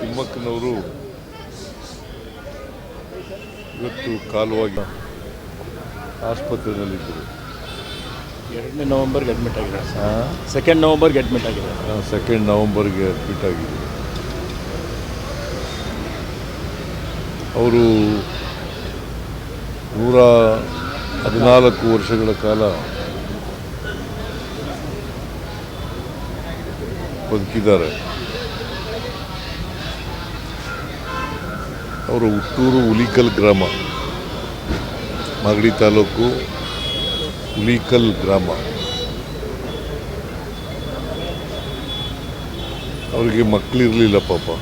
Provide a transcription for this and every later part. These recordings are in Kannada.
ತಿಮ್ಮಕ್ಕನವರು ಇವತ್ತು ಕಾಲುವಾಗಿ ಆಸ್ಪತ್ರೆಯಲ್ಲಿದ್ದರು. ಎರಡನೇ ನವಂಬರ್ಗೆ ಅಡ್ಮಿಟ್ ಆಗಿದ್ದಾರೆ ಸೆಕೆಂಡ್ ನವಂಬರ್ಗೆ ಅಡ್ಮಿಟ್ ಆಗಿದ್ದಾರೆ. ಸೆಕೆಂಡ್ ನವಂಬರ್ಗೆ ಅಡ್ಮಿಟ್ ಆಗಿದೆ ಅವರು ನೂರ ಹದಿನಾಲ್ಕು ವರ್ಷಗಳ ಕಾಲ ಬದುಕಿದ್ದಾರೆ. ಅವರು ಹುಟ್ಟೂರು ಹುಲಿಕಲ್ ಗ್ರಾಮ. ಮಾಗಡಿ ತಾಲೂಕು ಹುಲಿಕಲ್ ಗ್ರಾಮ. ಅವರಿಗೆ ಮಕ್ಕಳಿರಲಿಲ್ಲ ಪಾಪ.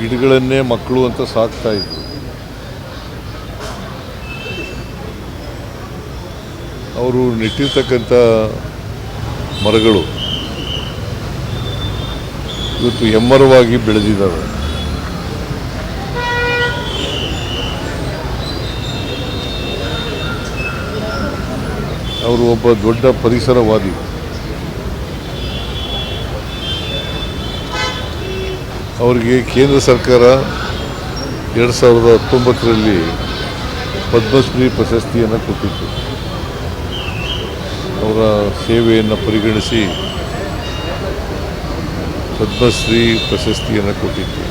ಗಿಡಗಳನ್ನೇ ಮಕ್ಕಳು ಅಂತ ಸಾಕ್ತಾ ಇದ್ರು. ಅವರು ನೆಟ್ಟಿರ್ತಕ್ಕಂಥ ಮರಗಳು. ಇವತ್ತು ಹೆಮ್ಮರವಾಗಿ ಬೆಳೆದಿದ್ದಾರೆ ಅವರು ಒಬ್ಬ ದೊಡ್ಡ ಪರಿಸರವಾದಿ. ಅವರಿಗೆ ಕೇಂದ್ರ ಸರ್ಕಾರ ಎರಡು ಸಾವಿರದ ಹತ್ತೊಂಬತ್ತರಲ್ಲಿ ಪದ್ಮಶ್ರೀ ಪ್ರಶಸ್ತಿಯನ್ನು ಕೊಟ್ಟಿತ್ತು. ಅವರ ಸೇವೆಯನ್ನು ಪರಿಗಣಿಸಿ ಪದ್ಮಶ್ರೀ ಪ್ರಶಸ್ತಿಯನ್ನು ಕೊಟ್ಟಿತ್ತು.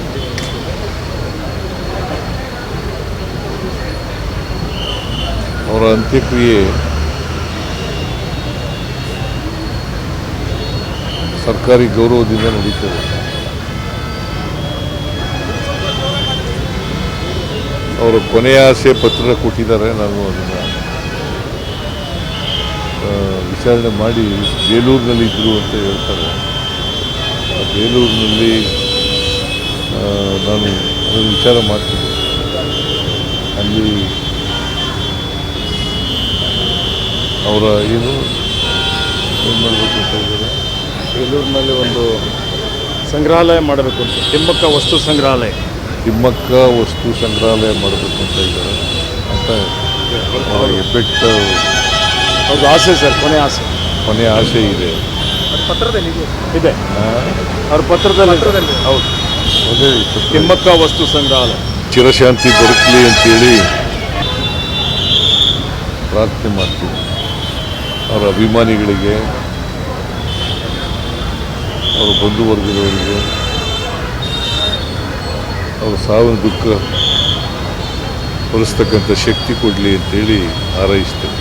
ಅವರ ಅಂತ್ಯಕ್ರಿಯೆ ಸರ್ಕಾರಿ ಗೌರವದಿಂದ ನಡೀತದೆ. ಅವರು ಕೊನೆಯ ಆಸೆ ಪತ್ರ ಕೊಟ್ಟಿದ್ದಾರೆ, ನಾನು ಅದನ್ನು ವಿಚಾರಣೆ ಮಾಡಿ ಬೇಲೂರಿನಲ್ಲಿ ಇದ್ದರು ಅಂತ ಹೇಳ್ತಾರೆ. ಬೇಲೂರಿನಲ್ಲಿ ನಾನು ಅದನ್ನು ವಿಚಾರ ಮಾಡ್ತೀನಿ. ಅಲ್ಲಿ ಅವರ ಏನು ಏನು ಮಾಡಬೇಕು ಅಂತ ಇದ್ದಾರೆ ಬೇಲೂರಿನಲ್ಲಿ ಒಂದು ಸಂಗ್ರಹಾಲಯ ಮಾಡಬೇಕು ಅಂತ ತಿಮ್ಮಕ್ಕ ವಸ್ತು ಸಂಗ್ರಹಾಲಯ. ತಿಮ್ಮಕ್ಕ ವಸ್ತು ಸಂಗ್ರಹಾಲಯ ಮಾಡಬೇಕು ಅಂತ ಇದ್ದಾರೆ ಅಂತ ಹೆಬ್ಬೆಟ್ಟ ಅವ್ರದ್ದು ಆಸೆ ಸರ್ ಕೊನೆ ಆಸೆ. ಕೊನೆ ಆಸೆ ಇದೆ. ಪತ್ರದಲ್ಲಿ ಇದೆ. ಅವ್ರ ಪತ್ರದಲ್ಲಿ ಹೌದು. ಅದೇ. ತಿಮ್ಮಕ್ಕ ವಸ್ತು ಸಂಗ್ರಹಾಲಯ. ಚಿರಶಾಂತಿ ದೊರಕಲಿ ಅಂತೇಳಿ ಪ್ರಾರ್ಥನೆ ಮಾಡ್ತೀವಿ. ಅವರ ಅಭಿಮಾನಿಗಳಿಗೆ ಅವರ ಬಂಧುವರ್ಗದವರಿಗೆ ಅವರ ಸಾವಿನ ದುಃಖ ಹೊರಿಸ್ತಕ್ಕಂಥ ಶಕ್ತಿ ಕೊಡಲಿ ಅಂತೇಳಿ ಹಾರೈಸ್ತೇನೆ.